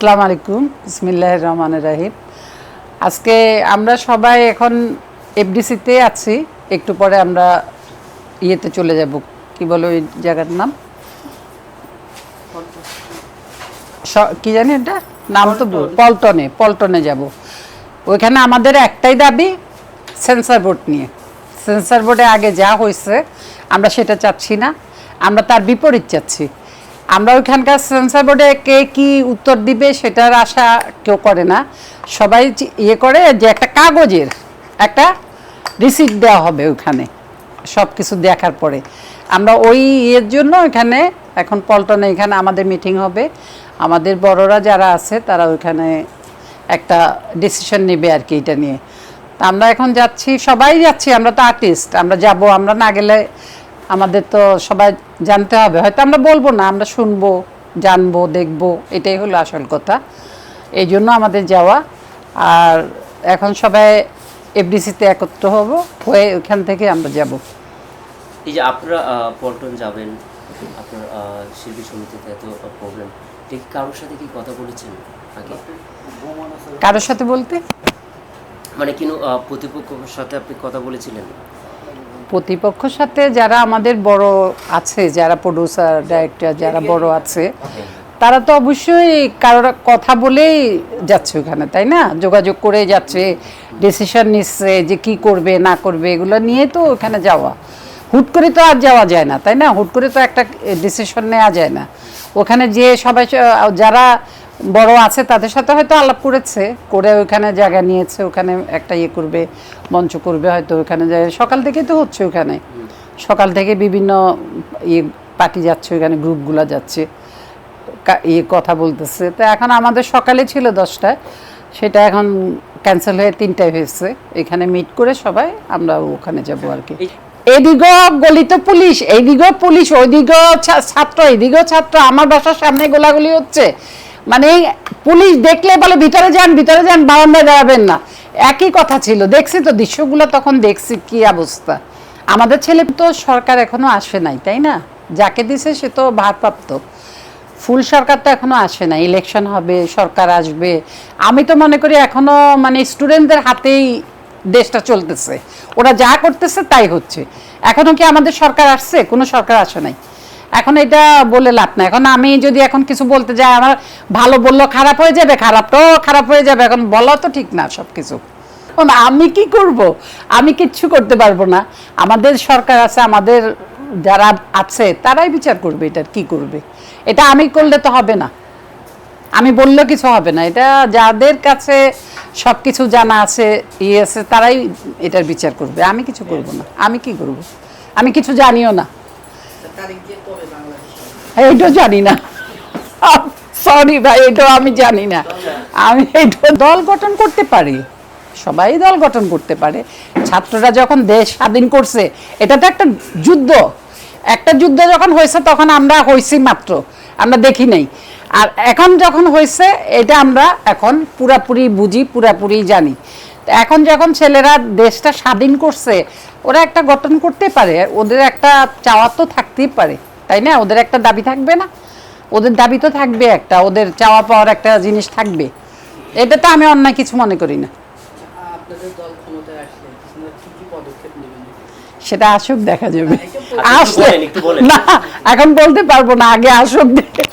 আসসালামু আলাইকুম। বিসমিল্লাহ রহমান রাহিম। আজকে আমরা সবাই এখন এফডিসিতে আছি। একটু পরে আমরা ইয়েতে চলে যাব। কি বলো ওই জায়গার নাম? কি জানি এটা? নাম তো পল্টনে পল্টনে যাব। ওইখানে আমাদের একটাই দাবি সেন্সার বোর্ড নিয়ে। সেন্সার বোর্ডে আগে যা হয়েছে আমরা সেটা চাচ্ছি না। আমরা তার বিপরীত চাচ্ছি। আমরা ওইখানকার সেন্সার বোর্ডে কে কি উত্তর দিবে সেটার আশা কেউ করে না। সবাই ইয়ে করে যে একটা কাগজের একটা রিসিপ্ট দেওয়া হবে ওখানে সব কিছু দেখার পরে। আমরা ওই ইয়ের জন্য এখানে এখন পল্টনে এখানে আমাদের মিটিং হবে। আমাদের বড়রা যারা আছে তারা ওইখানে একটা ডিসিশন নেবে আর কি এটা নিয়ে। আমরা এখন যাচ্ছি, সবাই যাচ্ছি, আমরা তো আর্টিস্ট আমরা যাব, আমরা না গেলে আমাদের তো সবাই জানতে হবে। হয়তো আমরা বলব না আমরা শুনব জানব দেখব এটাই হলো আসল কথা। এই জন্য আমাদের যাওয়া। আর এখন সবাই এফডিসিতে একত্র হব হয়ে ওখান থেকে আমরা যাব। এই যে আপনারা পল্টন যাবেন আপনার শিল্পী সমিতিতে এত প্রবলেম ঠিক কারোর সাথে কি কথা বলেছেন আগে? কারোর সাথে বলতে? মানে কিনো প্রতিপক্ষের সাথে আপনি কথা বলেছিলেন? প্রতিপক্ষের সাথে যারা আমাদের বড় আছে যারা প্রডিউসার ডাইরেক্টর যারা বড় আছে তারা তো অবশ্যই কারোর কথা বলেই যাচ্ছে ওখানে তাই না? যোগাযোগ করে যাচ্ছে ডিসিশন নিচ্ছে যে কি করবে না করবে এগুলো নিয়ে তো ওখানে যাওয়া। হুট করে তো আর যাওয়া যায় না তাই না? হুট করে তো একটা ডিসিশন নেওয়া যায় না। ওখানে যে সবাই যারা বড় আছে, তাদের সাথে হয়তো আলাপ করেছে, করে ওখানে জায়গা নিয়েছে, ওখানে একটা ইয়ে করবে, মঞ্চ করবে হয়তো ওখানে যায়। সকাল থেকে তো হচ্ছে ওখানে সকাল থেকে বিভিন্ন ইয়ে পার্টি যাচ্ছে ওখানে গ্রুপগুলো যাচ্ছে ইয়ে কথা বলতেছে। তো এখন আমাদের সকালে ছিল দশটায়, সেটা এখন ক্যান্সেল হয়ে তিনটায় হয়েছে। এখানে মিট করে সবাই আমরা ওখানে যাব আর কি। এদিকেও গলিত পুলিশ এইদিকেও পুলিশ ওইদিকেও ছাত্র এইদিকেও ছাত্র, আমার বাসার সামনে গোলাগুলি হচ্ছে। মানে পুলিশ দেখলে বলে, ভিতরে যান ভিতরে যান, বারান্দায় দাঁড়াবেন না। একই কথা ছিল। দেখছি তো, দৃশ্যগুলো তখন দেখছি, কি অবস্থা। আমাদের ছেলে তো সরকার এখনও আসে নাই, তাই না? যাকে দিছে সে তো ভারপ্রাপ্ত। ফুল সরকার তো এখনও আসে না ইলেকশন হবে, সরকার আসবে। আমি তো মনে করি এখনও মানে স্টুডেন্টদের হাতেই দেশটা চলতেছে। ওরা যা করতেছে তাই হচ্ছে। এখনও কি আমাদের সরকার আসছে? কোনো সরকার আসে নাই? এখন এটা বলে লাভ না এখন আমি যদি এখন কিছু বলতে যাই, আমার ভালো বলল খারাপ হয়ে যাবে, খারাপটাও খারাপ হয়ে যাবে, এখন বলা তো ঠিক না সব কিছু এখন আমি কি করব? আমি কিচ্ছু করতে পারব না। আমাদের সরকার আছে, আমাদের যারা আছে, তারাই বিচার করবে এটার কি করবে। এটা আমি করলে তো হবে না। আমি বললেও কিছু হবে না। এটা যাদের কাছে সব কিছু জানা আছে ইয়ে আছে, তারাই এটার বিচার করবে। আমি কিছু করব না। আমি কি করব? আমি কিছু জানিও না। এইটাও জানি না। সরি ভাই এটাও আমি জানি না। আমি এইটা দল গঠন করতে পারি। সবাই দল গঠন করতে পারে। ছাত্ররা যখন দেশ স্বাধীন করছে, এটা তো একটা যুদ্ধ। একটা যুদ্ধ যখন হয়েছে, তখন আমরা হয়েছি মাত্র। আমরা দেখি নাই। আর এখন যখন হয়েছে, এটা আমরা এখন পুরাপুরি বুঝি, পুরাপুরি জানি। এখন যখন ছেলেরা দেশটা স্বাধীন করছে, ওরা একটা গঠন করতে পারে। ওদের একটা চাওয়া তো থাকতেই পারে। তাই না? ওদের একটা দাবি থাকবে না? ওদের দাবি তো থাকবে একটা। ওদের চাওয়া পাওয়ার একটা জিনিস থাকবে। এটা তো আমি অন্যায় কিছু মনে করি না। সেটা আসুক দেখা যাবে। আসলে। না এখন বলতে পারব না আগে আসুক দেখে